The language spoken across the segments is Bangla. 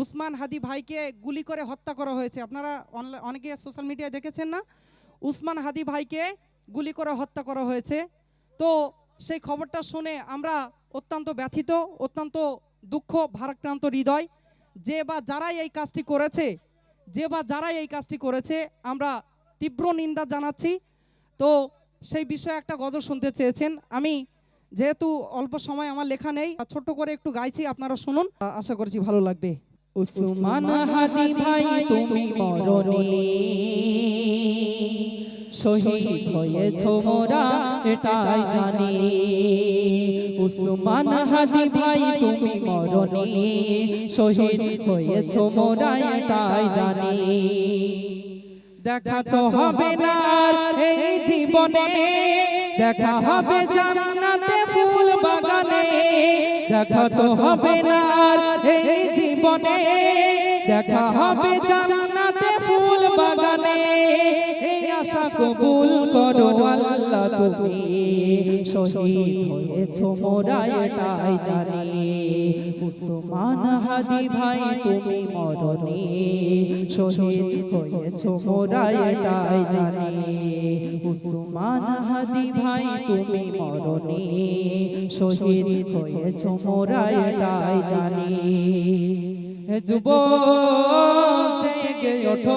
উসমান হাদি ভাইকে গুলি করে হত্যা করা হয়েছে। আপনারা অনেকে সোশ্যাল মিডিয়ায় দেখেছেন না? উসমান হাদি ভাইকে গুলি করে হত্যা করা হয়েছে। তো সেই খবরটা শুনে আমরা অত্যন্ত ব্যথিত, অত্যন্ত দুঃখ, ভারাক্রান্ত হৃদয়। যে বা যারাই এই কাজটি করেছে, যে বা যারাই এই কাজটি করেছে, আমরা তীব্র নিন্দা জানাচ্ছি। তো সেই বিষয়ে একটা গজল শুনতে চেয়েছেন। আমি যেহেতু অল্প সময় আমার লেখা নেই, ছোট্ট করে একটু গাইছি, আপনারা শুনুন। আশা করছি ভালো লাগবে। উসমান হাদি ভাই তুমি মরণে। শহীদ হয়েছ মোরা এটাই জানি। উসমান হাদি ভাই তুমি মরণে। শহীদ হয়েছ মোরা এটাই জানি। দেখা তো হবে না এই জীবনে। দেখা হবে ফুল বাগানে দেখা তো হবে না এই জীবনে দেখা হবে ফুল বাগানে আশা কবুল করো আল্লাহ তুমি। শহীদ হয়েছ জানি। উসমান হাদি ভাই, তুমি মরণে। শহীদ হয়েছ মোরা এটাই জানি। উসমান হাদি ভাই, তুমি মরণে। শহীদ জানি। যুব জেগে ওঠো।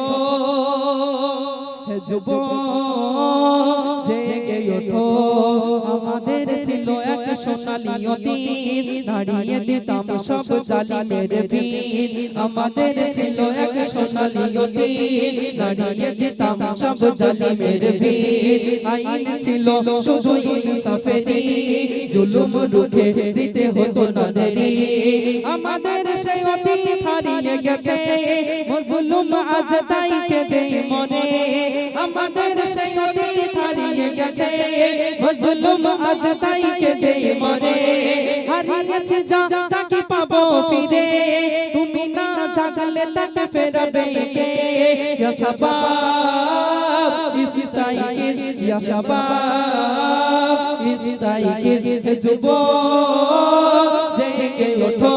হে যুব জেগে ওঠো। আমাদের ছিল এক সোনালী অতীত দাঁড়িয়ে দিতাম সব জালিমের ভিড় আমাদের ছিল এক সোনালী অতীত দাঁড়িয়ে দিতাম সব জালিমের ভিড় আইন ছিল শুধু ইনসাফেরি জুলুম রুখে দিতে হতো না দেরি। আমাদের সেই অতীত হারিয়ে গেছে। আজ তাই কেঁদে মনে। আমাদের সেই অতীত হারিয়ে গেছে। মজলুম আজ তাই কেঁদে মনে। হারিয়েছে যা তাকে পাবো ফিরে? তুমি না জাগলে তাকে ফেরাবে কে? ইয়া শাবাব ইস্তাইকিজ ইয়া শাবাব ইস্তাইকিজ হে যুবক, জেগে ওঠো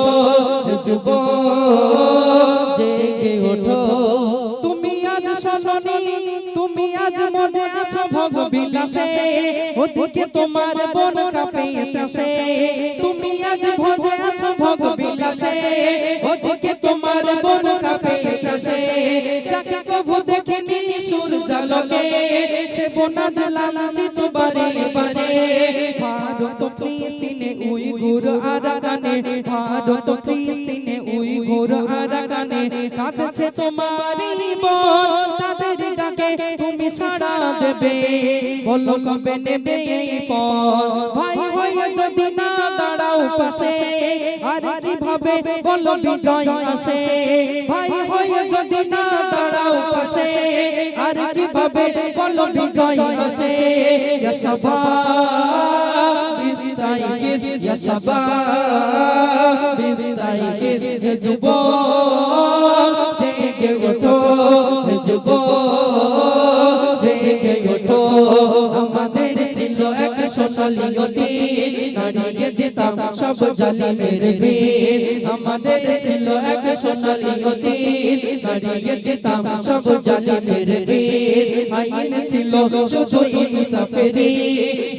যুবক, জেগে ওঠো। বিলাসে ওদিকে তোমার বন কাঁপে তাসে তুমি আজ ভোজে আছো ভোগ বিলাসে, ওদিকে তোমার বন কাঁপে তাসে যাকে কবু দেখিনি সূর্য লোকে সে বনাজ লাঞ্ছিত বারে বারে ভারত ফিলিস্তিনে উইগুর আরাকানে ভারত ফিলিস্তিনে উইগুর আরাকানে কাঁদছে তোমারই বোন, তাদের ডাকে তুমি সাড়া দেবে? বলো কবে নেবে এই পথ? ভাই হয়ে যদি না দাঁড়াও পাশে, আর কীভাবে বলো বিজয় আসে? ভাই হয়ে যদি না দাঁড়াও পাশে, আর কীভাবে বলো বিজয় আসে? শাবাব ইস্তাইকিজ ইয়া শাবাব ইস্তাইকিজ হে যুবক অতীত নাড়িয়ে দিতাম, সব জালিমের ভিড়। আমাদের ছিল এক সোনালী অতীত। নাড়িয়ে দিতাম, সব জালিমের ভিড়। আইন ছিল শুধু ইনসাফেরি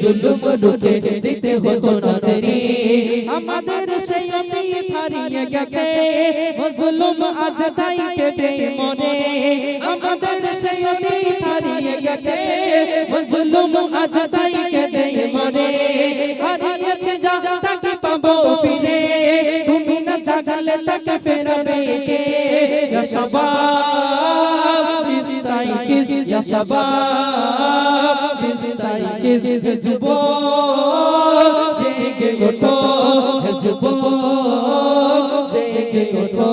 জুলুম রুখে দিতে হতো না দেরি আমাদের সেই অতীত হারিয়ে গেছে। আজ তাই মনে আমাদের সেই অতীত হারিয়ে গেছে। আজ তাই মনে হারিয়েছে যা তাকে পাবো ফিরে। তুমি না জাগালে তাকে ফেরাবে কে? শাবাব ইস্তাইকিজ ইয়া শাবাব ইস্তাইকিজ হে যুবক, জেগে ওঠো, হে যুবক, জেগে ওঠো,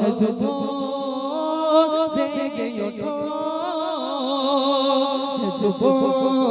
হে যুবক, জেগে ওঠো, হে যুবক।